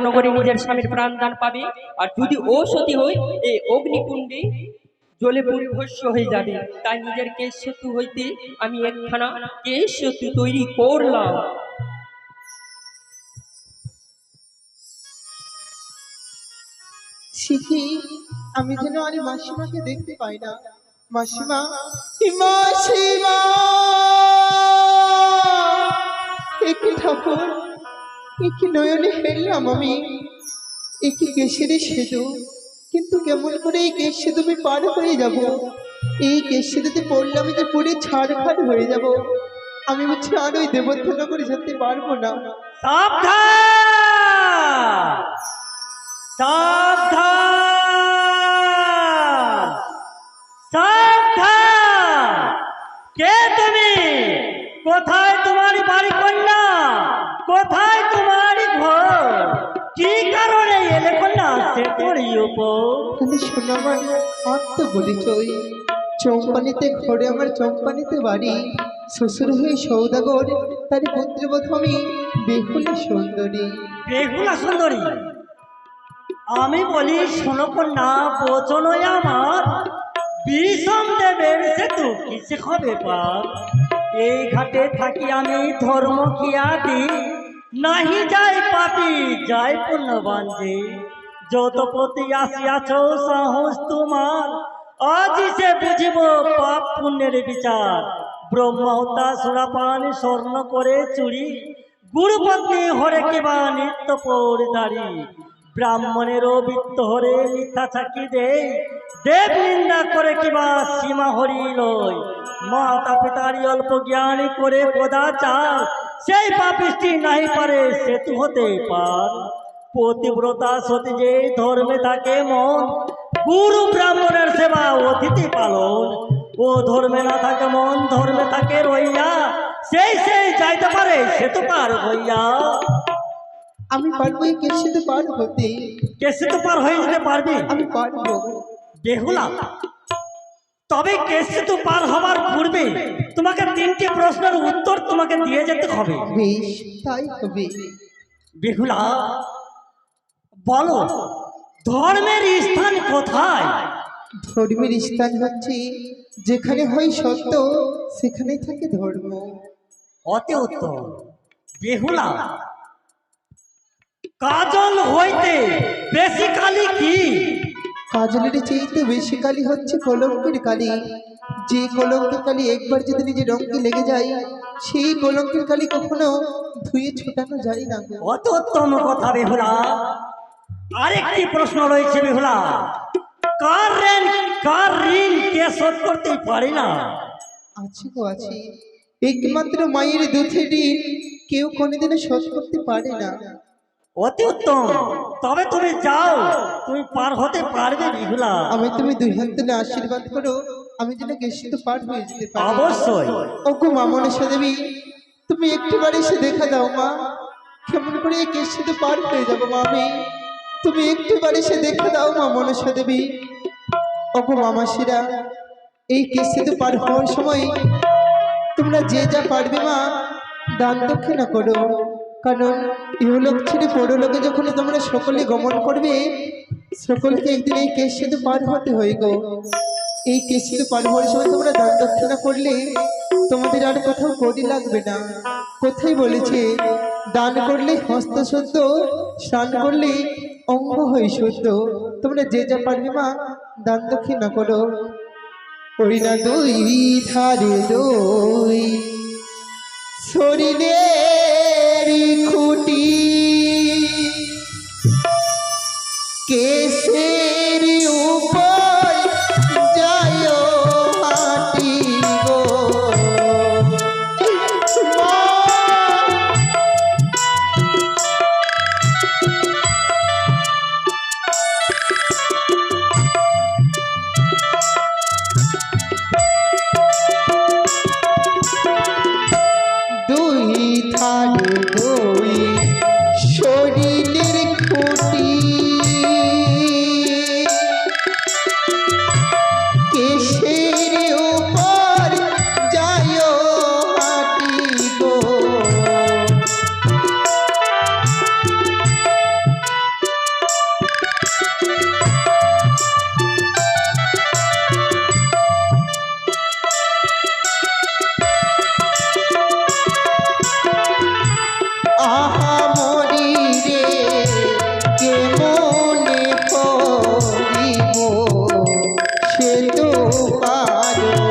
নগরে নিজের স্বামীর প্রাণ দান পাবে। আর যদি ও সতী হই, এই অগ্নিকুণ্ডে জলে পরিভস্য হয়ে যাবে। তাই নিজের কেশ সেতু হইতে আমি একখানা কেশ সেতু তৈরি করলাম। শিখি, আমি যেন আর মাসিমাকে দেখতে পাই না। মাসিমা মাসিমা! একটি ঠাকুর? একটি নয়নে ফেললাম আমি। একটি কেশরি সেতু। কিন্তু কেমন করে এই কেশ সেতু আমি পার হয়ে যাব? এই কেশ সেতুতে পড়লে আমি যে পুরে ছাড় হয়ে যাব। আমি হচ্ছে আর ওই দেবত্বনগরে যেতে পারব না। কে কোথায় তোমার বাড়ি? কন্যা চম্পানিতে ঘরে আমার চম্পানিতে বাড়ি। শ্বশুর হয়ে সৌদাগর তার পুত্রবধূ আমি বেহুলা সুন্দরী। বেহুলা সুন্দরী। আমি বলি শোনো কন্যা আমার। বিষম দেবের সেতু কিসে হবে পাপ? এই ঘাটে থাকি আমি ধর্ম খিয়াতি নাহি যাই পাপি যাই পুণ্যবান যে। যত প্রতি আসিয়াছ সাহস তোমার। আজ সে বুঝিব পাপ পুণ্যের বিচার। ব্রহ্মহত্যা সুরাপান স্বর্ণ করে চুরি। গুরুপত্নী হরে কিবা নিত্য পরিদারি ব্রাহ্মণেরও বৃত্ত হরে মিথ্যা চাকি দে দেব নিন্দা করে কিবা সীমা হরি লয় মাতা পিতারি অল্প জ্ঞানী করে কদাচার সেই পাপিষ্টি নাই পারে, সেতু হতে পার। পতিব্রতা সতী যে ধর্মে থাকে মন গুরু ব্রাহ্মণের সেবা অতিথি পালন। ও ধর্মে না থাকে মন ধর্মে থাকে রইয়া সেই সেই যাইতে পারে সে তো পার হইয়া। আমি পারব কেশিতে পার হতে। কেসে তো পার হয়ে যেতে পারবি? আমি পারব। বেহুলা তবে কেসে তো পার হবার পূর্বে তোমাকে তিনটি প্রশ্নের উত্তর তোমাকে দিয়ে যেতে হবে। বেশ তাই হবে। বেহুলা বলো ধর্মের স্থান কোথায়? ধর্মের স্থান হচ্ছে যেখানে হয় সত্য সেখানে থাকে ধর্ম। অতি উত্তম। বেহুলা কাজল হইতে বেশি কালি কি? কাজলের চেয়েতে বেশি কালি হচ্ছে কলঙ্কের কালি। যে কলঙ্কের কালি একবার যদি নিজের রঙে লেগে যায় সেই কলঙ্কের কালি কখনো ধুয়ে ছোটানো যায় না। অত উত্তম কথা বেহুলা। আরেকটি প্রশ্ন রয়েছে বেহুলা। কার ঋণ কার ঋণ কে শোধ করতে পারে না? আছে গো আছে। একমাত্র মায়ের দুধের ঋণ কেউ কোনোদিনও শোধ করতে পারে না। অতি উত্তম। তবে তুমি যাও তুমি পার হতে পারবে বেহুলা। আমি তুমি দুই হাত তুলে আশীর্বাদ করো আমি যেন গেছিতে পার হয়ে যেতে পারি। অবশ্যই। ওগো মা মনসা দেবী তুমি একটুবার এসে দেখা দাও মা। কেমন করে কেসিতে পার হয়ে যাব মা আমি? তুমি একটুবার এসে দেখে দাও, মা মনসা দেবী। ওগো মামাসিরা, এই কেসিতে পার হওয়ার সময় তোমরা যে যা পারবে, মা, দান দক্ষিণা করো। কারণ ইহলোক ছেড়ে পরলোকে যখন তোমরা সকলে গমন করবে, সকলকে একদিন এই কেস সেতু পার হতে হয়ে গো। এই কেস সেতু পার হওয়ার সময় তোমরা দান দক্ষিণা করলে তোমাদের আর কোথাও করি লাগবে না। কোথায় বলেছে, দান করলে হস্ত শুদ্ধ স্নান করলে অঙ্গ হই শুদ্ধ। তোমরা যে যা পারবে মা, দান দক্ষিণা করো। ওই না দুই, ধারে দই। শরীরের খুঁটি। কেসের পারে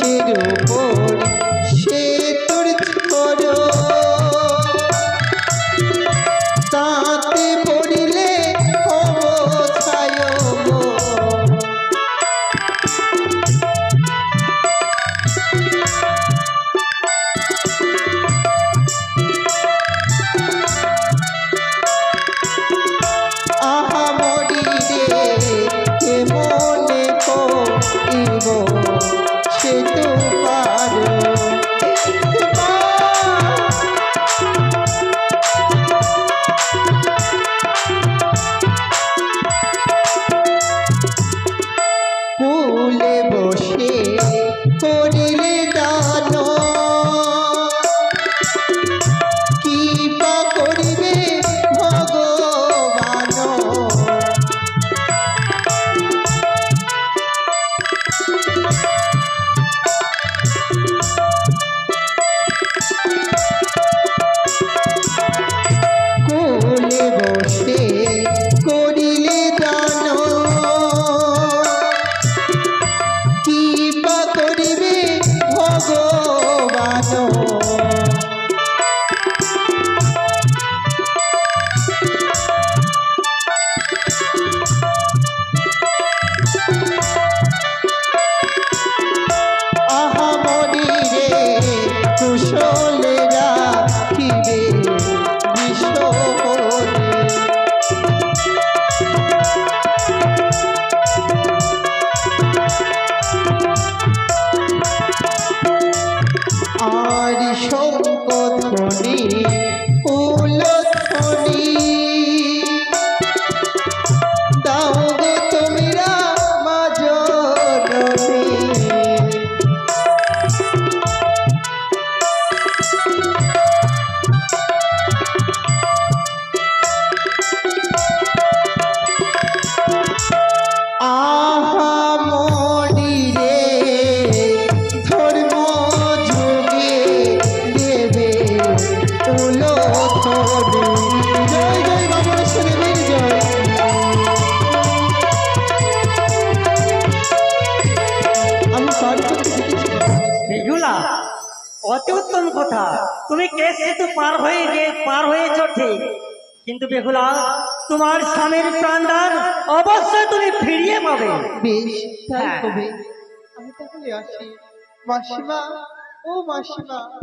শিরোপর অতি উত্তম কথা। তুমি কেস সেতু পার হয়ে গে পার হয়েছ ঠিক। কিন্তু বেহুলা তোমার স্বামীর প্রাণদান অবশ্যই তুমি ফিরিয়ে পাবে। বেশ তাই হ্যাঁ। হবে। আমি তাহলে আসি। মাসিমা ও মাসিমা।